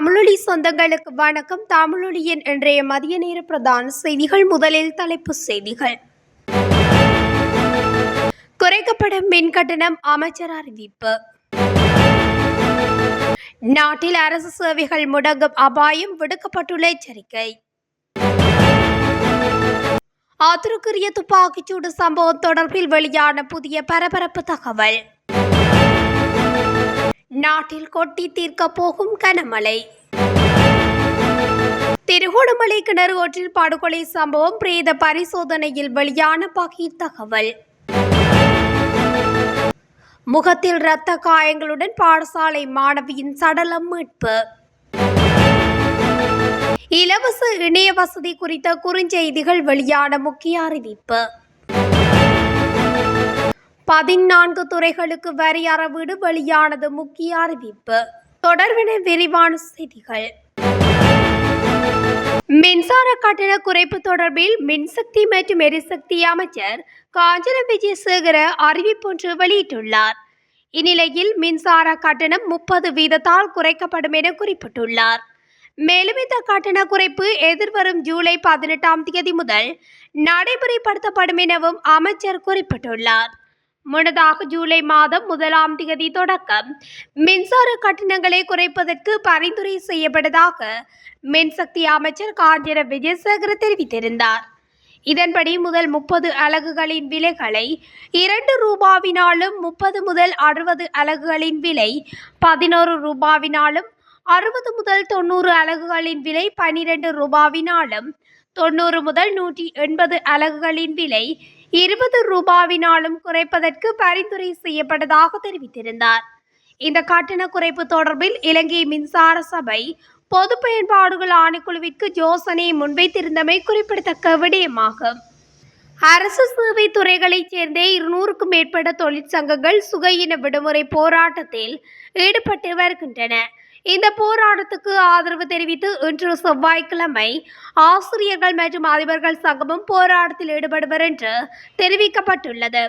தமிழொலி சொந்தங்களுக்கு வணக்கம். தமிழொலியின் இன்றைய மதிய நேர பிரதான செய்திகள் முதலில் தலைப்புச் செய்திகள். குறைக்கப்படும் மின் கட்டணம் அமைச்சர் அறிவிப்பு. நாட்டில் அரசு சேவைகள் முடங்கும் அபாயம் விடுக்கப்பட்டுள்ள எச்சரிக்கை. ஆத்திரக்குரிய துப்பாக்கிச்சூடு சம்பவம் தொடர்பில் வெளியான புதிய பரபரப்பு தகவல். நாட்டில் கொட்டி தீர்க்க போகும் கனமழை. திருகோணமலை கிணறு ஒற்றில் படுகொலை சம்பவம் பிரேத பரிசோதனையில் வெளியான பகீர் தகவல். முகத்தில் இரத்த காயங்களுடன் பாடசாலை மாணவியின் சடலம் மீட்பு. இலவச இணைய வசதி குறித்த குறுஞ்செய்திகள் வெளியான முக்கிய அறிவிப்பு. பதினான்கு துறைகளுக்கு வரி அறவீடு வெளியானது முக்கிய அறிவிப்பு. தொடர்பின விரிவான செய்திகள். மின்சார கட்டண குறைப்பு தொடர்பில் மின்சக்தி மற்றும் எரிசக்தி அமைச்சர் காஞ்சன விஜயசேகர அறிவிப்பொன்று வெளியிட்டுள்ளார். இந்நிலையில் மின்சார கட்டணம் முப்பது வீதத்தால் குறைக்கப்படும் என குறிப்பிட்டுள்ளார். மேலும் இந்த கட்டண குறைப்பு எதிர்வரும் ஜூலை பதினெட்டாம் தேதி முதல் நடைமுறைப்படுத்தப்படும் எனவும் அமைச்சர் குறிப்பிட்டுள்ளார். முன்னதாக ஜூலை மாதம் முதலாம் தேதி தொடக்கம். மின்சார கட்டணங்களை குறைப்பதற்கு பரிந்துரை செய்யப்பட்டதாக மின்சக்தி அமைச்சர் காஞ்சன விஜயசேகர தெரிவித்திருந்தார். இதன்படி முதல் முப்பது அலகுகளின் விலைகளை இரண்டு ரூபாவினாலும் முப்பது முதல் அறுபது அலகுகளின் விலை பதினோரு ரூபாவினாலும் அறுபது முதல் தொண்ணூறு அலகுகளின் விலை பனிரெண்டு ரூபாவினாலும் தொண்ணூறு முதல் நூற்றி எண்பது அலகுகளின் விலை இருபது ரூபாவினாலும் குறைப்பதற்கு பரிந்துரை செய்யப்பட்டதாக தெரிவித்திருந்தார். இந்த கட்டண குறைப்பு தொடர்பில் இலங்கை மின்சார சபை பொது பயன்பாடுகள் ஆணைக்குழுவிற்கு யோசனையை முன்வைத்திருந்தமை குறிப்பிடத்தக்க விடயமாகும். அரசு சேவை துறைகளைச் சேர்ந்த இருநூறுக்கும் மேற்பட்ட தொழிற்சங்கங்கள் சுகையின விடுமுறை போராட்டத்தில் ஈடுபட்டு வருகின்றன. இந்த போராட்டத்துக்கு ஆதரவு தெரிவித்து இன்று செவ்வாய்க்கிழமை ஆசிரியர்கள் மற்றும் அதிபர்கள் சங்கமும் போராட்டத்தில் ஈடுபடுவர் என்று தெரிவிக்கப்பட்டுள்ளது.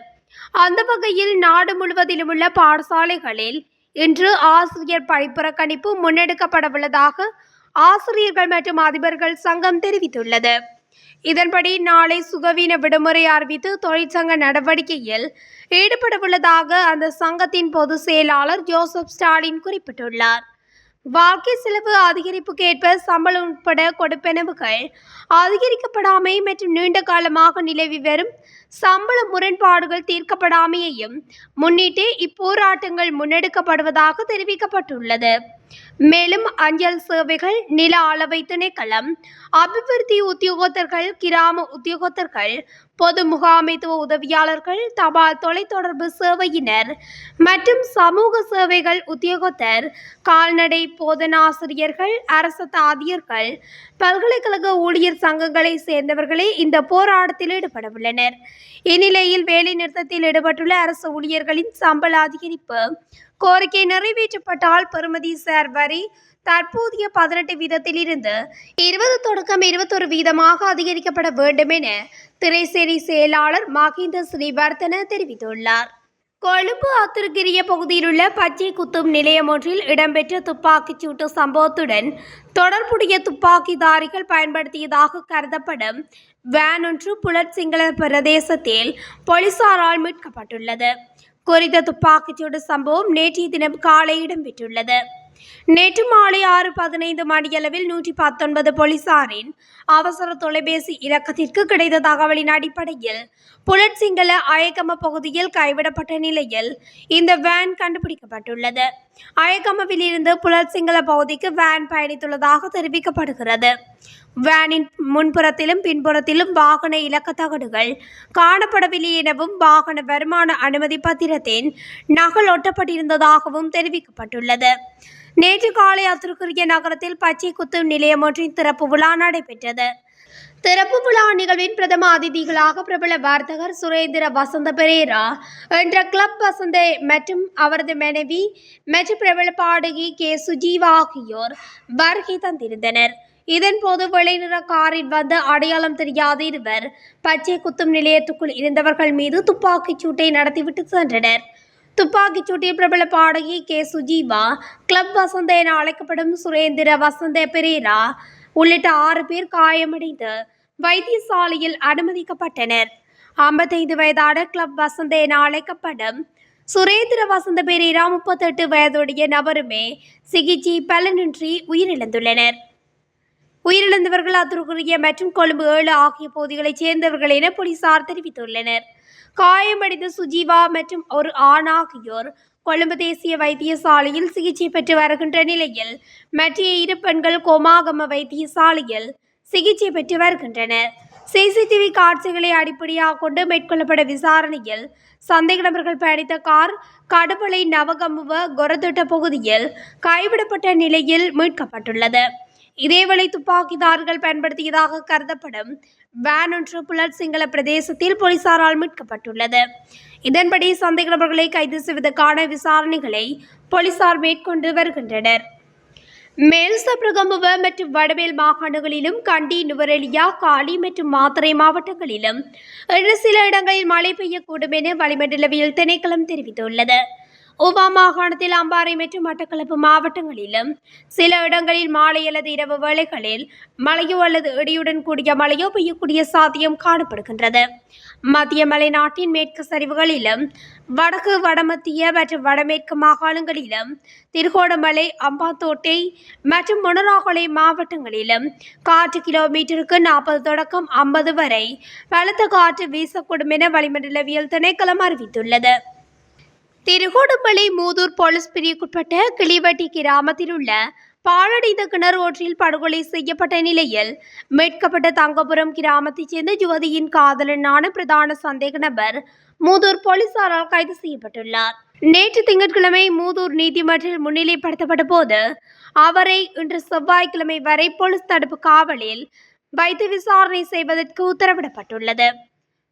அந்த வகையில் நாடு முழுவதிலும் உள்ள பாடசாலைகளில் இன்று ஆசிரியர் படிப்புறக்கணிப்பு முன்னெடுக்கப்படவுள்ளதாக ஆசிரியர்கள் மற்றும் அதிபர்கள் சங்கம் தெரிவித்துள்ளது. இதன்படி நாளை சுகவீன விடுமுறை அறிவித்து தொழிற்சங்க நடவடிக்கையில் ஈடுபடவுள்ளதாக அந்த சங்கத்தின் பொதுச் செயலாளர் ஜோசப் ஸ்டாலின் குறிப்பிட்டுள்ளார். வாழ்க்கை செலவு அதிகரிப்புக்கு ஏற்ப சம்பளம் உட்பட கொடுப்பெனவுகள் அதிகரிக்கப்படாமை மற்றும் நீண்ட காலமாக நிலவி வரும் சம்பள முரண்பாடுகள் தீர்க்கப்படாமையையும் முன்னிட்டு இப்போராட்டங்கள் முன்னெடுக்கப்படுவதாக தெரிவிக்கப்பட்டுள்ளது. மேலும் அஞ்சல் சேவைகள் நில அளவை திணைக்களம் அபிவிருத்தி உத்தியோகத்தர்கள் கிராம உத்தியோகத்தர்கள் பொது முகாமைத்துவ உதவியாளர்கள் தபால் தொலைத்தொடர்பு சேவையினர் மற்றும் சமூக சேவைகள் உத்தியோகத்தர் கால்நடை போதனாசிரியர்கள் அரசு தாதியர்கள் பல்கலைக்கழக ஊழியர் சங்கங்களை சேர்ந்தவர்களே இந்த போராட்டத்தில் ஈடுபடவுள்ளனர். இந்நிலையில் வேலைநிறுத்தத்தில் ஈடுபட்டுள்ள அரசு ஊழியர்களின் சம்பள அதிகரிப்பு கோரிக்கை நிறைவேற்றப்பட்டால் பெறுமதி சார் வரி தற்போதைய பதினெட்டு வீதத்திலிருந்து இருபது தொடக்கம் இருபத்தொரு வீதமாக அதிகரிக்கப்பட வேண்டும் என திரைசேரி செயலாளர் மகிந்த ஸ்ரீவர்தன தெரிவித்துள்ளார். கொழும்பு அத்திருக்கிரிய பகுதியிலுள்ள பச்சை குத்தும் நிலையம் ஒன்றில் இடம்பெற்ற துப்பாக்கிச் சூட்டு சம்பவத்துடன் தொடர்புடைய துப்பாக்கிதாரிகள் பயன்படுத்தியதாக கருதப்படும் வேன் ஒன்று புலட் சிங்கள பிரதேசத்தில் போலீசாரால் மீட்கப்பட்டுள்ளது. குறித்த துப்பாக்கிச்சூடு சம்பவம் நேற்றைய தினம் காலை இடம்பெற்றுள்ளது. நேற்று மாலை ஆறு பதினைந்து மணியளவில் நூற்றி பத்தொன்பது போலீசாரின் அவசர தொலைபேசி இலக்கத்திற்கு கிடைத்த தகவலின் அடிப்படையில் புலட் சிங்கள அயக்கம பகுதியில் கைவிடப்பட்ட நிலையில் இந்த வேன் கண்டுபிடிக்கப்பட்டுள்ளது. அழைக்கமவிலிருந்து புலர் சிங்கள பகுதிக்கு வேன் பயணித்துள்ளதாக தெரிவிக்கப்படுகிறது. வேனின் முன்புறத்திலும் பின்புறத்திலும் வாகன இலக்க தகடுகள் காணப்படவில்லை எனவும் வாகன வருமான அனுமதி பத்திரத்தின் நகல் ஒட்டப்பட்டிருந்ததாகவும் தெரிவிக்கப்பட்டுள்ளது. நேற்று காலை அத்திற்குரிய நகரத்தில் பச்சை குத்தும் நிலையம் ஒன்றின் திறப்பு விழா நடைபெற்றது. திறப்பு விழா நிகழ்வின் பிரதம அதிதிகளாக பிரபல வர்த்தகர் சுரேந்திர வசந்த பெரேரா என்ற கிளப் வசந்த மற்றும் அவரது மனைவி மற்றும் பிரபல பாடகி கே சுஜீவா ஆகியோர் வருகை தந்திருந்தனர். இதன்போது வெளிநிற காரில் வந்த அடையாளம் தெரியாத இருவர் பச்சை குத்தும் நிலையத்துக்குள் இருந்தவர்கள் மீது துப்பாக்கிச் சூட்டை நடத்திவிட்டு சென்றனர். துப்பாக்கிச் சூட்டிய பிரபல பாடகி கே சுஜீவா கிளப் வசந்த என அழைக்கப்படும் சுரேந்திர வசந்த பெரேரா உள்ளிட்ட ஆறு பேர் காயமடைந்து வைத்தியசாலையில் அனுமதிக்கப்பட்டனர். ஐம்பத்தைந்து வயதான கிளப் வசந்த என அழைக்கப்படும் சுரேந்திர வசந்த பெரேரா முப்பத்தெட்டு வயதுடைய நபருமே சிகிச்சை பலனின்றி உயிரிழந்துள்ளனர். உயிரிழந்தவர்கள் அத்துருக்குரிய மற்றும் கொழும்பு ஏழு ஆகிய பகுதிகளைச் சேர்ந்தவர்கள் என போலீசார் தெரிவித்துள்ளனர். காயமடைந்த சுஜீவா மற்றும் ஒரு ஆண் ஆகியோர் கொழும்பு தேசிய வைத்தியசாலையில் சிகிச்சை பெற்று வருகின்ற நிலையில் மற்ற இரு பெண்கள் கோமாகம வைத்தியசாலையில் சிகிச்சை பெற்று வருகின்றனர். சிசிடிவி காட்சிகளை அடிப்படையாக கொண்டு மேற்கொள்ளப்பட்ட விசாரணையில் சந்தேக நபர்கள் பயணித்த கார் கடுபளை நவகமுவ கொரதொட்ட பகுதியில் கைவிடப்பட்ட நிலையில் மீட்கப்பட்டுள்ளது. இதேவேளை துப்பாக்கிதார்கள் பயன்படுத்தியதாக கருதப்படும் வேன் ஒன்று புலர் சிங்கள பிரதேசத்தில் போலீசாரால் மீட்கப்பட்டுள்ளது. இதன்படி சந்தேக நபர்களை கைது செய்வதற்கான விசாரணைகளை போலீசார் மேற்கொண்டு வருகின்றனர். மேல் சப்ரகம்புவ மற்றும் வடமேல் மாகாணங்களிலும் கண்டி நுவரெலியா காலி மற்றும் மாத்தறை மாவட்டங்களிலும் இன்று சில இடங்களில் மழை பெய்யக்கூடும் என வளிமண்டலவியல் திணைக்களம் தெரிவித்துள்ளது. உபா மாகாணத்தில் அம்பாறை மற்றும் மட்டக்களப்பு மாவட்டங்களிலும் சில இடங்களில் மாலை அல்லது இரவு வேளைகளில் மழையோ அல்லது இடியுடன் கூடிய மழையோ பெய்யக்கூடிய சாத்தியம் காணப்படுகின்றது. மத்திய மலைநாட்டின் மேற்கு சரிவுகளிலும் வடக்கு வடமத்திய மற்றும் வடமேற்கு மாகாணங்களிலும் திருகோணமலை அம்பாத்தோட்டை மற்றும் முனராகலை மாவட்டங்களிலும் காற்று கிலோமீட்டருக்கு நாற்பது தொடக்கம் ஐம்பது வரை பலத்த காற்று வீசக்கூடும் என வளிமண்டலவியல் திணைக்களம் அறிவித்துள்ளது. திருகோணமலை மூதூர் போலீஸ் பிரிவுக்குட்பட்ட கிளிவட்டி கிராமத்தில் உள்ள பாழடைந்த கிணறு ஒன்றில் படுகொலை செய்யப்பட்ட நிலையில் மீட்கப்பட்ட தங்கபுரம் கிராமத்தைச் சேர்ந்த யுவதியின் காதலனான பிரதான சந்தேக நபர் மூதூர் போலீசாரால் கைது செய்யப்பட்டுள்ளார். நேற்று திங்கட்கிழமை மூதூர் நீதிமன்றில் முன்னிலைப்படுத்தப்பட்ட போது அவரை இன்று செவ்வாய்க்கிழமை வரை போலீஸ் தடுப்பு காவலில் வைத்து விசாரணை செய்வதற்கு உத்தரவிடப்பட்டுள்ளது.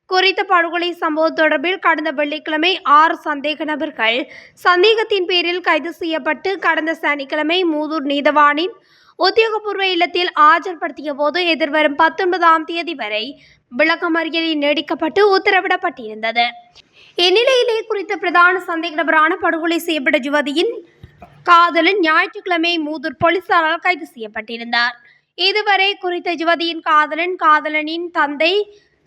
குறித்த படுகொலை சம்பவம் தொடர்பில் கடந்த வெள்ளிக்கிழமை ஆறு சந்தேக நபர்கள் சந்தேகத்தின் பேரில் கைது செய்யப்பட்டு கடந்த சனிக்கிழமை மூதூர் நீதவானின் உத்தியோகபூர்வ இல்லத்தில் ஆஜர்படுத்திய போது எதிர்வரும் பத்தொன்பதாம் தேதி வரை விளக்கமறியலில் நீடிக்கப்பட்டு உத்தரவிடப்பட்டிருந்தது. இந்நிலையிலே குறித்த பிரதான சந்தேக நபரான படுகொலை செய்யப்பட்ட யுவதியின் காதலன் ஞாயிற்றுக்கிழமை மூதூர் போலீசாரால் கைது செய்யப்பட்டிருந்தார். இதுவரை குறித்த யுவதியின் காதலன் காதலனின் தந்தை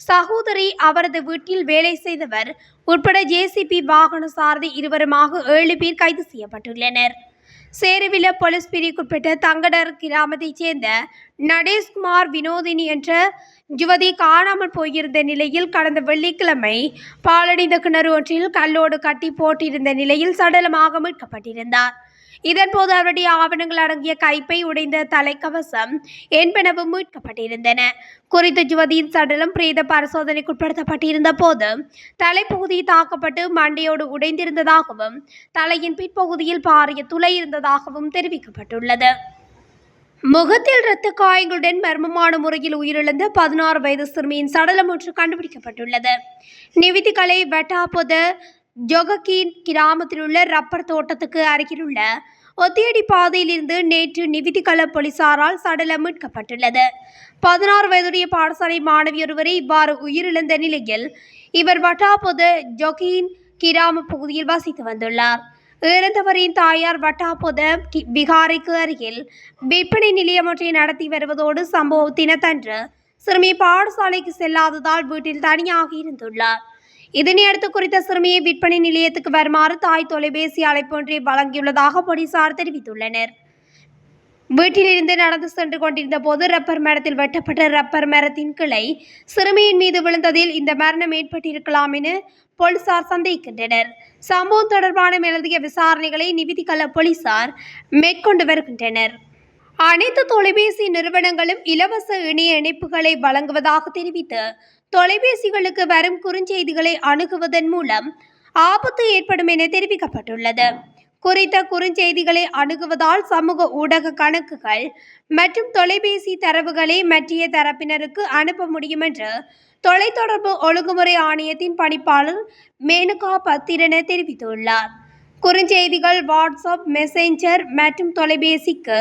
சகோதரி அவரது வீட்டில் வேலை செய்தவர் உட்பட ஜேசிபி வாகன சாரதி இருவருமாக ஏழு பேர் கைது செய்யப்பட்டுள்ளனர். சேருவில போலீஸ் பிரிவுக்குட்பட்ட தங்கடர் கிராமத்தைச் சேர்ந்த நடேஷ்குமார் வினோதினி என்ற யுவதி காணாமல் போயிருந்த நிலையில் கடந்த வெள்ளிக்கிழமை பாலடைந்த கிணறு ஒன்றில் கல்லோடு கட்டி போட்டிருந்த நிலையில் சடலமாக மீட்கப்பட்டிருந்தார். இதன்போது அவருடைய ஆவணங்கள் அடங்கிய கைப்பை உடைந்த தலைக்கவசம் என்பனவும் மீட்கப்பட்டிருந்தன. குறித்த யுவதியின் சடலம் பிரேத பரிசோதனைக்குட்படுத்தப்பட்டிருந்த போது தலைப்பகுதி தாக்கப்பட்டு மண்டையோடு உடைந்திருந்ததாகவும் தலையின் பிற்பகுதியில் பாரிய துளை இருந்ததாகவும் தெரிவிக்கப்பட்டுள்ளது. முகத்தில் இரத்த காயங்களுடன் மர்மமான முறையில் உயிரிழந்த பதினாறு வயது சிறுமியின் சடலம் ஒன்று கண்டுபிடிக்கப்பட்டுள்ளது. நிவிதிகளை வெட்டாபொத ஜொகக்கீன் கிராமத்தில் உள்ள ரப்பர் தோட்டத்துக்கு அருகிலுள்ள ஒத்தியடி பாதையிலிருந்து நேற்று நிவிதிகள போலீசாரால் சடலம் மீட்கப்பட்டுள்ளது. பதினாறு வயதுடைய பாடசாலை மாணவி ஒருவரை இவ்வாறு உயிரிழந்த நிலையில் இவர் வட்டாபொத ஜொகீன் கிராம பகுதியில் வசித்து வந்துள்ளார். இறந்தவரின் தாயார் வட்டாபொத கி- விகாரைக்கு அருகில் விற்பனை நிலையம் ஒன்றை நடத்தி வருவதோடு சம்பவ தினத்தன்று சிறுமி பாடசாலைக்கு செல்லாததால் வீட்டில் தனியாக இருந்துள்ளார். இதனையடுத்து குறித்த சிறுமியை விற்பனை நிலையத்துக்கு வருமாறு தாய் தொலைபேசி அழைப்பு ஒன்றை வழங்கியுள்ளதாக போலீசார் தெரிவித்துள்ளனர். வீட்டிலிருந்து நடந்து சென்று கொண்டிருந்த போது ரப்பர் மரத்தில் வெட்டப்பட்ட ரப்பர் மரத்தின் கிளை சிறுமியின் மீது விழுந்ததில் இந்த மரணம் ஏற்பட்டிருக்கலாம் என போலீசார் சந்தேகிக்கின்றனர். சம்பவம் தொடர்பான மேலதிக விசாரணைகளை நிவிதிகள போலீசார் மேற்கொண்டு வருகின்றனர். அனைத்து தொலைபேசி நிறுவனங்களும் இலவச இணைய இணைப்புகளை வழங்குவதாக தெரிவித்து தொலைபேசிகளுக்கு வரும் குறுஞ்செய்திகளை அணுகுவதன் மூலம் ஆபத்து ஏற்படும் என தெரிவிக்கப்பட்டுள்ளது. குறித்த குறுஞ்செய்திகளை அணுகுவதால் சமூக ஊடக கணக்குகள் மற்றும் தொலைபேசி தரவுகளை மற்றிய தரப்பினருக்கு அனுப்ப முடியும் என்று தொலைத்தொடர்பு ஒழுங்குமுறை ஆணையத்தின் பணிப்பாளர் மேனுகா பத்திரன தெரிவித்துள்ளார். குறுஞ்செய்திகள் வாட்ஸ்அப் மெசேஞ்சர் மற்றும் தொலைபேசிக்கு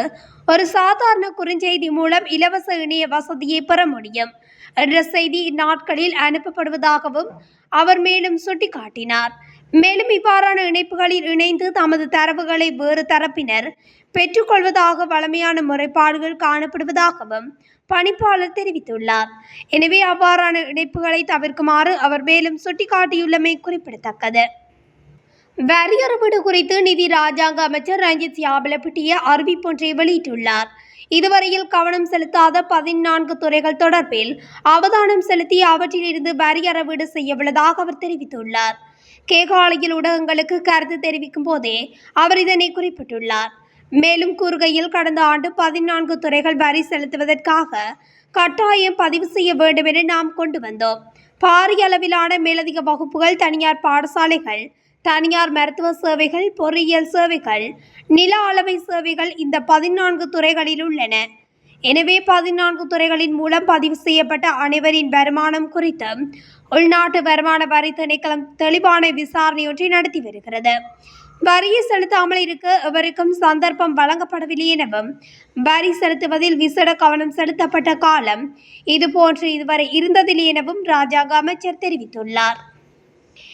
ஒரு சாதாரண குறுஞ்செய்தி மூலம் இலவச இணைய வசதியை பெற முடியும். என்ற செய்தி இந்நாட்களில் அனுப்பப்படுவதாகவும் அவர் மேலும் சுட்டிக்காட்டினார். மேலும் இவ்வாறான இணைப்புகளில் இணைந்து தமது தரவுகளை வேறு தரப்பினர் பெற்றுக்கொள்வதாக வழமையான முறைப்பாடுகள் காணப்படுவதாகவும் பணிப்பாளர் தெரிவித்துள்ளார். எனவே அவ்வாறான இணைப்புகளை தவிர்க்குமாறு அவர் மேலும் சுட்டிக்காட்டியுள்ளமை குறிப்பிடத்தக்கது. வரியறுவீடு குறித்து நிதி ராஜாங்க அமைச்சர் ரஞ்சித் யாபலப்பிட்டிய அறிவிப்பொன்றை வெளியிட்டுள்ளார். இதுவரையில் கவனம் செலுத்தாத பதினான்கு துறைகள் தொடர்பில் அவதானம் செலுத்தி அவற்றிலிருந்து வரி அறவீடு செய்யவுள்ளதாக அவர் தெரிவித்துள்ளார். கேகாலையில் ஊடகங்களுக்கு கருத்து தெரிவிக்கும் போதே அவர் இதனை குறிப்பிட்டுள்ளார். மேலும் கூறுகையில் கடந்த ஆண்டு பதினான்கு துறைகள் வரி செலுத்துவதற்காக கட்டாயம் பதிவு செய்ய வேண்டும் என நாம் கொண்டு வந்தோம். பாரிய அளவிலான மேலதிக வகுப்புகள் தனியார் பாடசாலைகள் தனியார் மருத்துவ சேவைகள் பொறியியல் சேவைகள் நில அளவை சேவைகள் இந்த பதினான்கு துறைகளில் உள்ளன. எனவே பதினான்கு துறைகளின் மூலம் பதிவு செய்யப்பட்ட அனைவரின் வருமானம் குறித்து உள்நாட்டு வருமான வரி திணைக்களம் தெளிவான விசாரணையொன்றை நடத்தி வருகிறது. வரியை செலுத்தாமல் இருக்க எவருக்கும் சந்தர்ப்பம் வழங்கப்படவில்லை எனவும் வரி செலுத்துவதில் விசேட கவனம் செலுத்தப்பட்ட காலம் இதுபோன்று இதுவரை இருந்ததில்லை எனவும் ராஜாங்க அமைச்சர் தெரிவித்துள்ளார்.